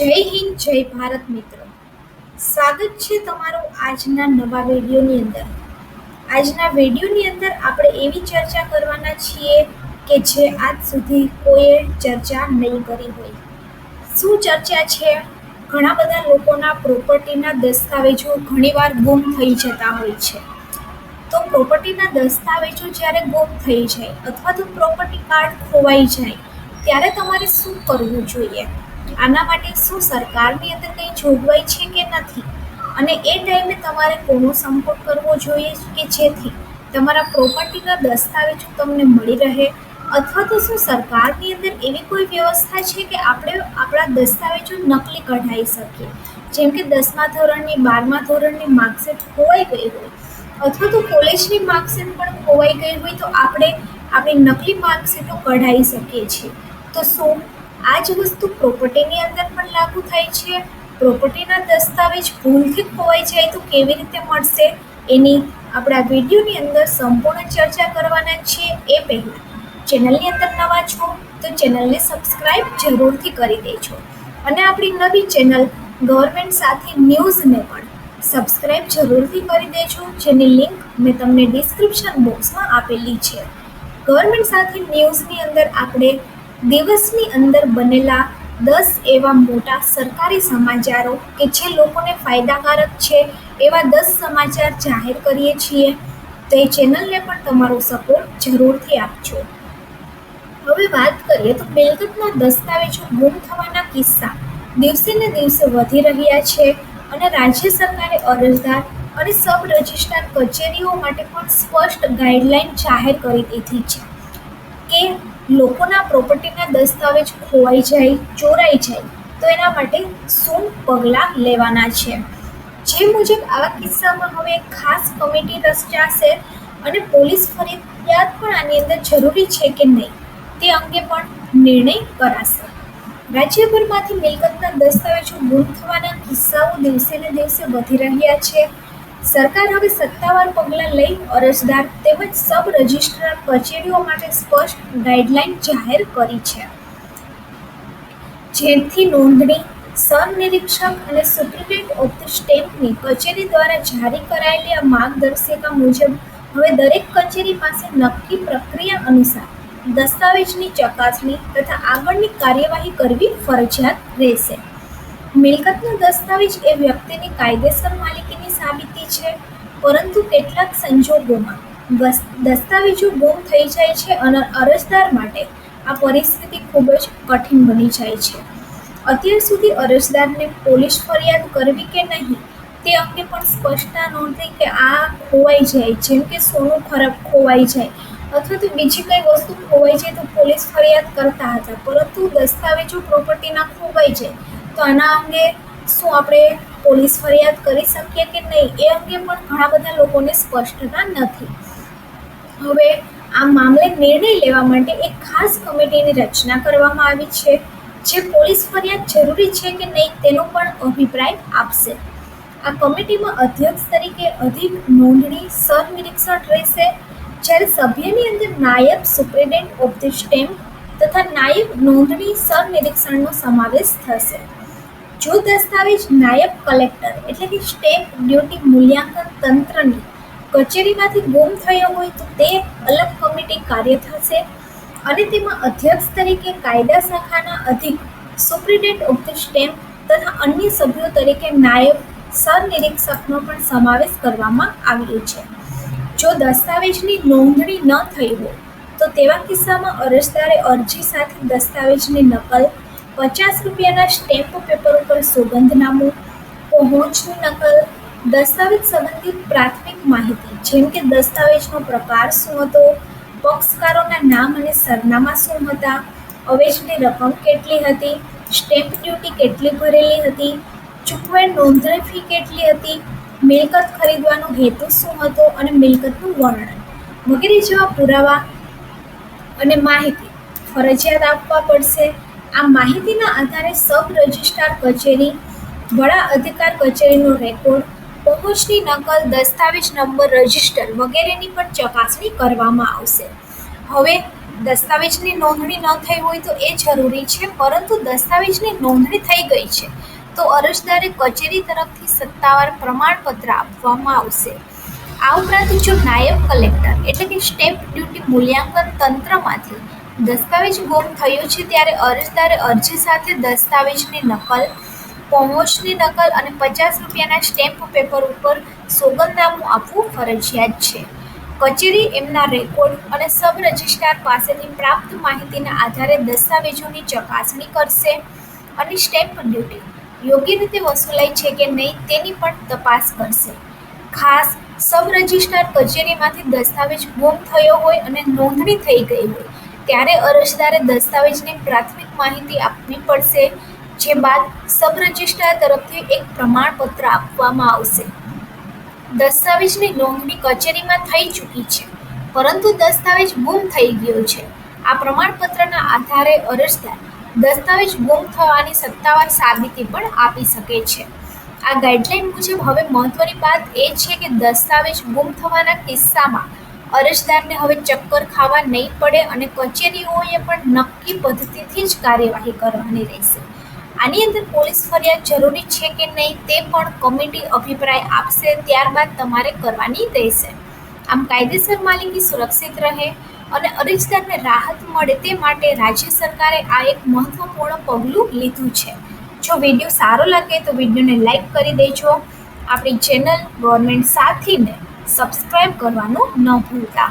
જય હિન્દ, જય ભારત મિત્રો. સ્વાગત છે તમારું આજના નવા વિડીયોની અંદર. આજના વિડીયોની અંદર આપણે એવી ચર્ચા કરવાના છીએ કે જે આજ સુધી કોઈએ ચર્ચા નહીં કરી હોય. શું ચર્ચા છે? ઘણા બધા લોકોના પ્રોપર્ટીના દસ્તાવેજો ઘણીવાર ગુમ થઈ જતા હોય છે. તો પ્રોપર્ટીના દસ્તાવેજો જ્યારે ગુમ થઈ જાય અથવા તો પ્રોપર્ટી કાર્ડ ખોવાઈ જાય, ત્યારે તમારે શું કરવું જોઈએ? આના માટે શું સરકારની અંદર કંઈ જોગવાઈ છે કે નથી? અને એ ટાઈમે તમારે કોનો સંપર્ક કરવો જોઈએ કે જેથી તમારા પ્રોપર્ટીના દસ્તાવેજો તમને મળી રહે? અથવા તો શું સરકારની અંદર એવી કોઈ વ્યવસ્થા છે કે આપણે આપણા દસ્તાવેજો નકલી કઢાવી શકીએ? જેમ કે દસમા ધોરણની, બારમા ધોરણની માર્કશીટ ખોવાઈ ગઈ હોય, અથવા તો કોલેજની માર્કશીટ પણ ખોવાઈ ગઈ હોય તો આપણે આપણી નકલી માર્કશીટો કઢાવી શકીએ છીએ. તો શું આ જ વસ્તુ પ્રોપર્ટીની અંદર પણ લાગુ થાય છે. પ્રોપર્ટીના દસ્તાવેજ ભૂલથી ખોવાઈ જાય તો કેવી રીતે મળશે? એની આપણા વિડીયોની અંદર સંપૂર્ણ ચર્ચા કરવાના છીએ એ પહેલાં. ચેનલની અંદર નવા છો તો ચેનલને સબસ્ક્રાઈબ જરૂરથી કરી દેજો. અને આપણી નવી ચેનલ ગવર્મેન્ટ સાથે ન્યૂઝને પણ સબસ્ક્રાઈબ જરૂરથી કરી દેજો, જેની લિંક મેં તમને ડિસ્ક્રિપ્શન બોક્સમાં આપેલી છે. ગવર્મેન્ટ સાથે ન્યૂઝની અંદર આપણે દિવસની અંદર બનેલા દસ એવા મોટા સરકારી સમાચારો કે જે લોકોને ફાયદાકારક છે એવા દસ સમાચાર જાહેર કરીએ છીએ, તો એ ચેનલને પણ તમારો સપોર્ટ જરૂરથી આપજો. હવે વાત કરીએ તો મિલકતના દસ્તાવેજો ગુમ થવાના કિસ્સા. દિવસે ને દિવસે વધી રહ્યા છે અને રાજ્ય સરકારે અરજદાર અને સબ રજિસ્ટ્રાર કચેરીઓ માટે પણ સ્પષ્ટ ગાઈડલાઈન જાહેર કરી દીધી છે કે લોકોના પ્રોપર્ટીના દસ્તાવેજ ખોવાઈ જાય, ચોરાઈ જાય, તો એના માટે શું પગલાં લેવાના છે? જે મુજબ આવા કિસ્સામાં હવે ખાસ કમિટી રચાશે અને પોલીસ ફરિયાદ પણ આની અંદર જરૂરી છે કે નહીં, તે અંગે પણ નિર્ણય કરાશે. રાજ્યભરમાંથી મિલકતના દસ્તાવેજો ગુમ થવાના કિસ્સાઓ દિવસે ને દિવસે વધી રહ્યા છે. સરકાર હવે સત્તાવાર પગલાં લઈ અરજદાર તેમજ સબ રજિસ્ટ્રાર કચેરીઓ માટે સ્પષ્ટ ગાઈડલાઈન જાહેર કરી છે. જેથી નોંધણી સરનિરીક્ષક અને સુપ્રિટેન્ટ ઓફ ધ સ્ટેમ્પની કચેરી દ્વારા જારી કરાયેલી આ માર્ગદર્શિકા મુજબ હવે દરેક કચેરી પાસે નક્કી પ્રક્રિયા અનુસાર દસ્તાવેજની ચકાસણી તથા આગળની કાર્યવાહી કરવી ફરજિયાત રહેશે. મિલકતનો દસ્તાવેજ એ વ્યક્તિની કાયદેસર માલિકીની સાબિતી છે, પરંતુ કેટલાક સંજોગોમાં દસ્તાવેજો ગુમ થઈ જાય છે અને અરજદાર માટે આ પરિસ્થિતિ ખૂબ જ કઠિન બની જાય છે. અત્યાર સુધી અરજદારને પોલીસ ફરિયાદ કરવી કે નહીં, તે અંગે પણ સ્પષ્ટતા નહોતી કે આ ખોવાઈ જાય, જેમ કે સોનું ખરાબ ખોવાઈ જાય અથવા તો બીજી કઈ વસ્તુ ખોવાઈ જાય તો પોલીસ ફરિયાદ કરતા હતા, પરંતુ દસ્તાવેજો પ્રોપર્ટીના ખોવાઈ જાય તો આના અંગે શું આપણે પોલીસ ફરિયાદ કરી શકીએ કે નહીં? એ અંગે પણ ઘણા બધા લોકોને સ્પષ્ટતા નથી. હવે આ મામલે નિર્ણય લેવા માટે એક ખાસ કમિટીની રચના કરવામાં આવી છે, જે પોલીસ ફરિયાદ જરૂરી છે કે નહીં તેનો પણ અભિપ્રાય આપશે. આ કમિટીમાં અધ્યક્ષ તરીકે અધિક નોંધણી સરનિરીક્ષણ રહેશે, જ્યારે સભ્યની અંદર નાયબ સુપ્રિન્ટેન્ડન્ટ ઓફ ધ સ્ટેમ્પ તથા નાયબ નોંધણી સરનિરીક્ષણનો સમાવેશ થશે. જો દસ્તાવેજ નાયબ કલેક્ટર એટલે કે સ્ટેમ્પ ડ્યુટી મૂલ્યાંકન તંત્રની કચેરીમાંથી ગુમ થયો હોય તો તે અલગ કમિટી કાર્ય થશે અને તેમાં અધ્યક્ષ તરીકે કાયદા શાખાના અધિક સુપ્રિન્ટેન્ડન્ટ ઓફ ધ સ્ટેમ્પ તથા અન્ય સભ્યો તરીકે નાયબ સરનિરીક્ષકનો પણ સમાવેશ કરવામાં આવ્યો છે. જો દસ્તાવેજની નોંધણી ન થઈ હોય તો તેવા કિસ્સામાં અરજદારે અરજી સાથે દસ્તાવેજની નકલ પચાસ રૂપિયાના સ્ટેમ્પ પેપર ઉપર સોગંદનામું પહોંચની નકલ, દસ્તાવેજ સંબંધિત પ્રાથમિક માહિતી, જેમ કે દસ્તાવેજનો પ્રકાર શું હતો, પક્ષકારોના નામ અને સરનામા શું હતા, અવેજની રકમ કેટલી હતી, સ્ટેમ્પ ડ્યુટી કેટલી ભરેલી હતી, ચૂકવેલ નોંધણી ફી કેટલી હતી, મિલકત ખરીદવાનો હેતુ શું હતો અને મિલકતનું વર્ણન. વગેરે જેવા પુરાવા અને માહિતી ફરજિયાત આપવા પડશે. આ માહિતીના આધારે સબ રજિસ્ટ્રાર કચેરી, વડા અધિકાર કચેરીનો રેકોર્ડ પહોંચની નકલ, દસ્તાવેજ નંબર, રજિસ્ટર વગેરેની પણ ચકાસણી કરવામાં આવશે. હવે, દસ્તાવેજની નોંધણી ન થઈ હોય તો એ જરૂરી છે, પરંતુ દસ્તાવેજની નોંધણી થઈ ગઈ છે, તો અરજદારે કચેરી તરફથી સત્તાવાર પ્રમાણપત્ર આપવામાં આવશે. આ ઉપરાંત જો નાયબ કલેક્ટર એટલે કે સ્ટેમ્પ ડ્યુટી મૂલ્યાંકન તંત્રમાંથી દસ્તાવેજ ગુમ થયો છે ત્યારે અરજદારે અરજી સાથે દસ્તાવેજની નકલ પોમોચની નકલ અને પચાસ રૂપિયાના સ્ટેમ્પ પેપર ઉપર સોગંદનામું આપવું ફરજિયાત છે. કચેરી એમના રેકોર્ડ અને સબ રજિસ્ટ્રાર પાસેથી પ્રાપ્ત માહિતીના આધારે દસ્તાવેજોની ચકાસણી કરશે અને સ્ટેમ્પ ડ્યુટી યોગ્ય રીતે વસૂલાય છે કે નહીં તેની પણ તપાસ કરશે. ખાસ સબ રજિસ્ટ્રાર કચેરીમાંથી દસ્તાવેજ ગુમ થયો હોય અને નોંધણી થઈ ગઈ હોય, ત્યારે અરજદારે દસ્તાવેજની પ્રાથમિક માહિતી આપવી પડશે, જે બાદ સબ રજિસ્ટ્રાર તરફથી એક પ્રમાણપત્ર આપવામાં આવશે. દસ્તાવેજની નોંધણી કચેરીમાં થઈ ચૂકી છે, પરંતુ દસ્તાવેજ ગુમ થઈ ગયો છે. આ પ્રમાણપત્રના આધારે અરજદાર દસ્તાવેજ ગુમ થવાની સત્તાવાર સાબિતી પણ આપી શકે છે. આ ગાઈડલાઈન મુજબ હવે મહત્વની વાત એ છે કે દસ્તાવેજ ગુમ થવાના કિસ્સામાં અરજદારને હવે ચક્કર ખાવા નહીં પડે અને કચેરીઓએ પણ નક્કી પદ્ધતિથી જ કાર્યવાહી કરવાની રહેશે. આની અંદર પોલીસ ફરિયાદ જરૂરી છે કે નહીં તે પણ કમિટી અભિપ્રાય આપશે ત્યારબાદ તમારે કરવાની રહેશે. આમ કાયદેસર માલિકી સુરક્ષિત રહે અને અરજદારને રાહત મળે તે માટે રાજ્ય સરકારે આ એક મહત્વપૂર્ણ પગલું લીધું છે. જો વીડિયો સારો લાગે તો વિડીયોને લાઈક કરી દેજો. આપણી ચેનલ ગવર્મેન્ટ સાથીને સબસ્ક્રાઈબ કરવાનું ન ભૂલતા.